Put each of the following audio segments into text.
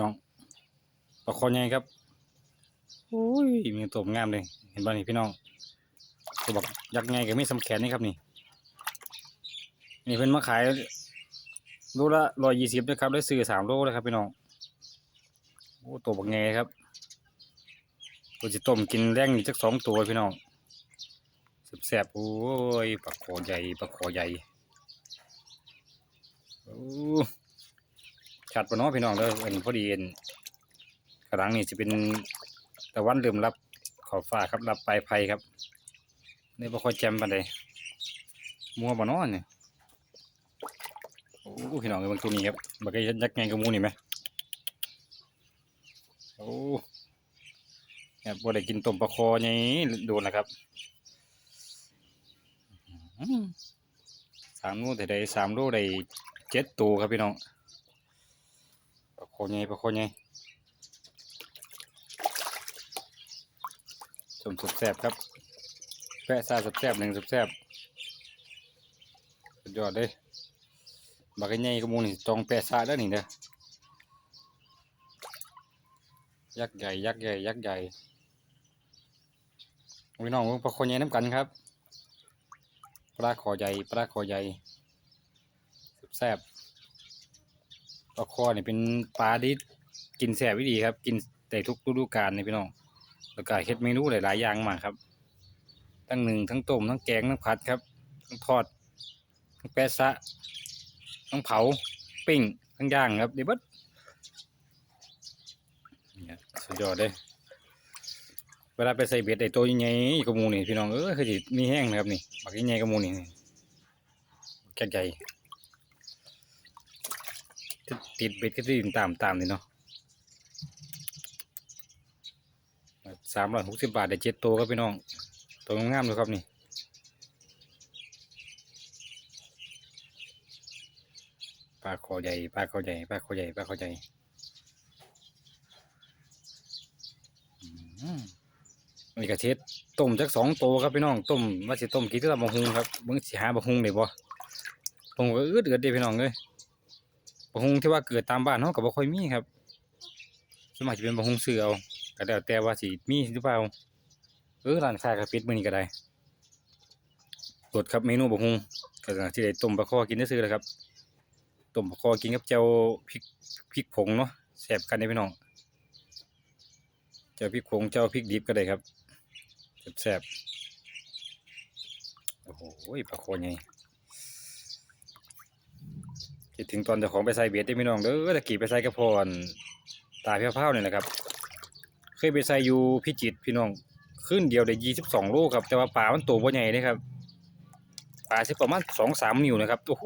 น้องปลาคอใหญ่ครับโอ้ยมีตัวงามเลย เห็นบ่นี่พี่น้องตัวบักยักษ์ใหญ่กับมีสำแขนนี่ครับนี่ นี่เพิ่นมาขายโลละร้อยยี่สิบนะครับ ได้ซื้อสามโลเลยครับพี่น้องโอ้ตัวบักใหญ่ครับตัวจะต้มกินแรงนี่จักสองตัวพี่น้องแซ่บๆโอ้ยปลาคอใหญ่ปลาคอใหญ่โอ้ ชัดปะเนาะพี่น้องเด้ออันพอดีเอ็นกระดังนี่จะเป็นตะวันเริ่มรับขอบฟ้าครับรับปลายไผ่ครับนี่บ่ค่อยแจ่มปานใดมัวบ่เนาะเนี่ยโอ้พี่น้องเอ้ยบางตัวนี้ครับบักไอ้ยักไงกับหมูนี่ไหมโอ้เนี่ยบ่ได้กินต้มปลาคอไงโดนนะครับสามโลได้ได้สามโลได้เจ็ดตัวครับพี่น้อง โคใหญ่ปลาโคใหญ่สมสุดแซ่บครับแปะซาสุดแซ่บหนึ่งสุดแซ่บสุดยอดเลยบักไอ้ใหญ่ก็มูนี่จองแปะซาได้อนี่เด้อยักษ์ใหญ่ยักษ์ใหญ่ยักษ์ใหญ่พี่น้องปลาโคใหญ่น้ำกันครับปลาคอใหญ่ปลาคอใหญ่สุดแซ่บ ปลาคอเนี่ยเป็นปลาที่กินแสบวิดีครับ กินแต่ทุกฤดูกาลนี่พี่น้องแล้วก็เฮ็ดเมนูหลายๆอย่างมากครับ ทั้งหนึ่งทั้งต้มทั้งแกงทั้งผัดครับ ทั้งทอด ทั้งแปะซะ ทั้งเผา ปิ้ง ทั้งย่างครับเดี๋ยวบิดเนี่ยสุดยอดเลยเวลาไปใส่เบ็ดไอ้ตัวใหญ่กระมูนี่พี่น้องเออคือจิมีแห้งนะครับนี่บักใหญ่กระมูนี่แก่ใหญ่ ติดเบ็ดก็ติดตามตามนี่เนาะสามร้อยหกสิบบาทได้เจ็ดตัวครับพี่น้อง ตัวงามเลยครับนี่ปลาคอใหญ่ปลาคอใหญ่ปลาคอใหญ่ปลาคอใหญ่มนี่กระเทศต้มจักสองตัวครับพี่น้องต้มว่าสิต้มกี่ตัวบะฮุงครับเบิ่งสิหาบะฮุงได้บ่ผมก็อึดเกิดเด้พี่น้องเอ้ย บะฮุงที่ว่าเกิดตามบ้านเฮาก็บ่ค่อยมีครับสวนมัครจะเป็นบะฮุงซื้อเอาก็แล้วแต่ว่าสิมีหรือเปล่าเออร้านค้าก็ปิดมื้อนี้ก็ได้กดครับเมนูบะฮุงก็สิได้ต้มปลาคอกินได้ซื้อๆแหละครับต้มปลาคอกินกับแจ่วพริกพริกผงเนาะแซ่บกันเด้พี่น้องแจ่วพริกผงแจ่วพริกดิบก็ได้ครับแซ่บๆโอ้โหปลาคอใหญ่ คิดถึงตอนเจ้าของไปใส่เบ็ดได้อพี่น้องเด้อตะกี้ไปใส่กระพรตาเพี้ยวเผาเนี่ยแหละครับ เคยไปใส่อยู่พิจิตพี่น้องขึ้นเดียวได้ยี่สิบสองโลครับ แต่ว่าปลามันตัวบ่ใหญ่เลยครับปลาสิประมาณสองสามนิ้วนะครับโอ้โห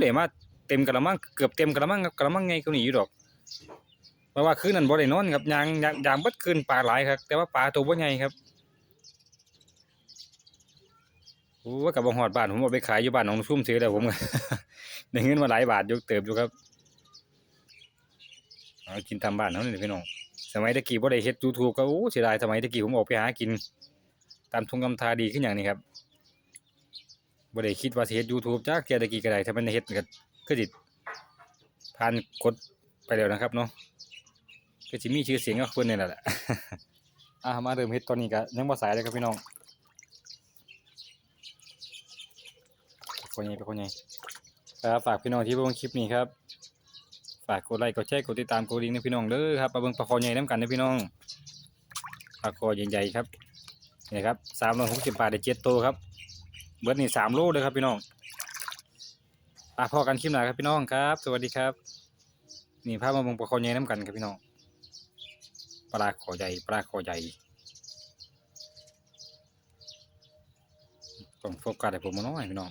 ได้มาเต็มกระมังเกือบเต็มกระมังครับกระมังไงก็หนีอยู่ดอกเพราะว่าคืนนั้นบ่ได้นอนครับยางยางยางบัดคืนปลาหลายครับ แต่ว่าปลาตัวบ่ใหญ่ครับ โอ้ว่ากับบ่ฮอดบ้านผมเอาไปขายอยู่บ้านหนองชุ่มซื้อแล้วผมได้เงินมาหลายบาทยกเติบอยู่ครับเอากินตามบ้านเขาเนี่ยพี่น้องสมัยตะกี้บ่ได้เฮ็ดยูทูบก็โอ้เสียดายสมัยตะกี้ผมออกไปหากิน ตามทุ่งกำทาดีขึ้นอย่างนี้ครับบ่ได้คิดว่าสิเฮ็ดยูทูบจักเทียตะกี้ก็ได้ถ้ามันเฮ็ดก็ก็สิผ่านกดไปแล้วนะครับเนาะก็สิมีชื่อเสียงกับเพิ่นนี่แหละอะมาเริ่มเฮ็ดตอนนี้ก็ยังบ่สายเลยครับพี่น้อง คนใหญ่เป็นคนใหญ่ครับฝากพี่น้องที่เบิ่งคลิปนี้ครับ ฝากกดไลค์กดแชร์กดติดตามกดลิงนะพี่น้องเด้อครับมาเบิ่งปลาคอใหญ่น้ำกันนะพี่น้องปลาคอใหญ่ๆครับนี่ครับสามร้อยหกสิบบาทได้เจ็ดตัวครับ เบิร์ดนี่สามโลเลยครับพี่น้องอะพอกันคลิปหน้าครับพี่น้องครับ สวัสดีครับ นี่ภาพมาเบิ่งปลาคอใหญ่น้ำกันครับพี่น้องปลาคอใหญ่ปลาคอใหญ่ต้องโฟกัสให้ผมมาหน่อยพี่น้อง